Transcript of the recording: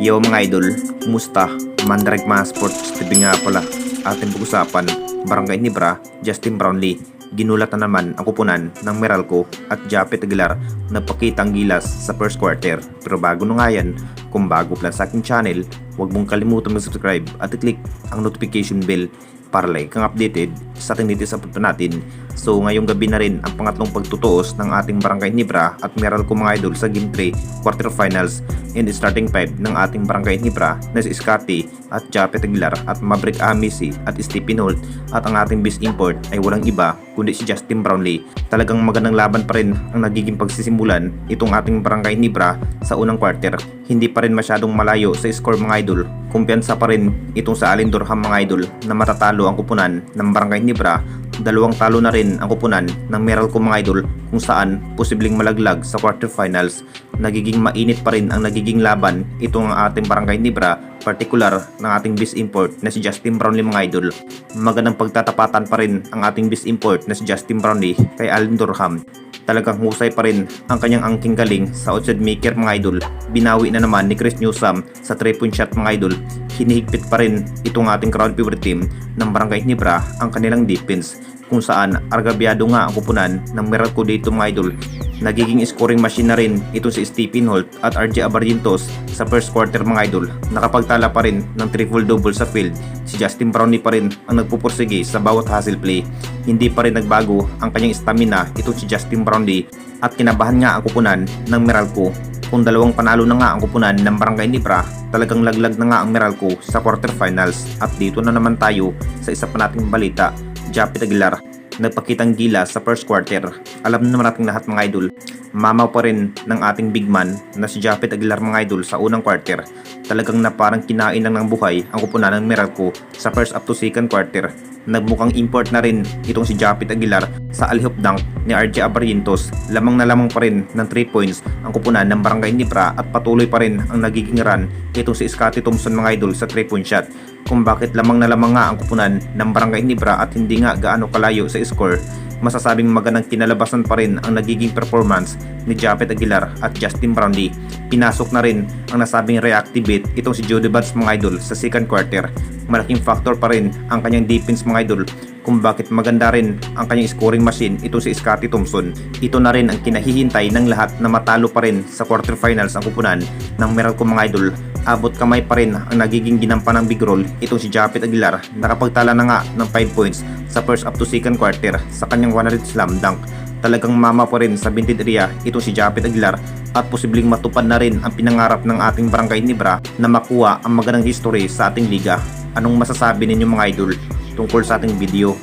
Yo mga idol, kumusta? Mandrake mga sports TV nga pala. Ating pag-usapan, Barangay Nibra, Justin Brownlee. Ginulat na naman ang kupunan ng Meralco at Japet Aguilar na pakita ang gilas sa first quarter. Pero bago na nga yan, kung bago pa lang sa aking channel, huwag mong kalimutan mag-subscribe at i-click ang notification bell para like kang updated sa ating latest upload natin. So ngayong gabi na rin ang pangatlong pagtutuos ng ating Barangay Nibra at Meralco mga idol sa Game 3 quarterfinals and starting 5 ng ating Barangay Nibra na si Scotty at Japet Aguilar at Maverick Amisi at Stephen Holt at ang ating best import ay walang iba kundi si Justin Brownlee. Talagang magandang laban pa rin ang nagiging pagsisimulan itong ating Barangay Nibra sa unang quarter. Hindi pa rin masyadong malayo sa score mga idol. Kumpiyansa pa rin itong sa Alin Durham mga idol na matatalo ang kupunan ng Barangay Nibra dalawang talo na rin ang kupunan ng Meralco mga idol kung saan posibleng malaglag sa quarterfinals. Nagiging mainit pa rin ang nagiging laban itong ating Barangay Nibra, particular ng ating bis import na si Justin Brownlee mga idol. Magandang pagtatapatan pa rin ang ating bis import na si Justin Brownlee kay Alin Durham. Talagang husay pa rin ang kanyang angking galing sa outside maker mga idol. Binawi na naman ni Chris Newsom sa 3 point shot mga idol. Hinihigpit pa rin itong ating crowd favorite team ng Barangay Nibra ang kanilang defense kung saan argabyado nga ang kupunan ng Meralco dito mga idol. Nagiging scoring machine na rin ito si Stephen Holt at RJ Abarrientos sa first quarter mga idol. Nakapagtala pa rin ng triple double sa field. Si Justin Brownlee pa rin ang nagpupursige sa bawat hustle play. Hindi pa rin nagbago ang kanyang stamina ito si Justin Brownlee at kinabahan nga ang kupunan ng Meralco. Kung dalawang panalo na nga ang kupunan ng Barangay Nibra, talagang laglag na nga ang Meralco sa quarterfinals at dito na naman tayo sa isa pa nating balita Japit Aguilar nagpakitang gila sa first quarter. Alam naman natin lahat mga idol, mamaw pa rin ng ating big man na si Japit Aguilar mga idol sa unang quarter. Talagang na parang kinain lang ng buhay ang kupunan ng Meralco sa first up to second quarter. Nagmukhang import na rin itong si Japit Aguilar sa alley-oop dunk ni RJ Abarrientos. Lamang na lamang pa rin ng 3 points ang kupunan ng Barangay Nipra at patuloy pa rin ang nagiging run itong si Scotty Thompson mga idol sa 3 point shot kung bakit lamang na lamang nga ang kupunan ng Barangay Nibra at hindi nga gaano kalayo sa score, masasabing magandang kinalabasan pa rin ang nagiging performance ni Japet Aguilar at Justin Brownlee. Pinasok na rin ang nasabing reactivate itong si Jody Buds mga idol sa second quarter. Malaking factor pa rin ang kanyang defense mga idol kung bakit maganda rin ang kanyang scoring machine ito si Scotty Thompson. Ito na rin ang kinahihintay ng lahat na matalo pa rin sa quarterfinals ang kupunan ng Meralco mga idol abot kamay pa rin ang nagiging ginampan ng big roll itong si Japet Aguilar nakapagtala na nga ng 5 points sa first up to second quarter sa kanyang 100 slam dunk. Talagang mama pa rin sa vintage area itong si Japet Aguilar at posibleng matupad na rin ang pinangarap ng ating barangay Nibra na makuha ang magandang history sa ating liga. Anong masasabi ninyo mga idol tungkol sa ating video?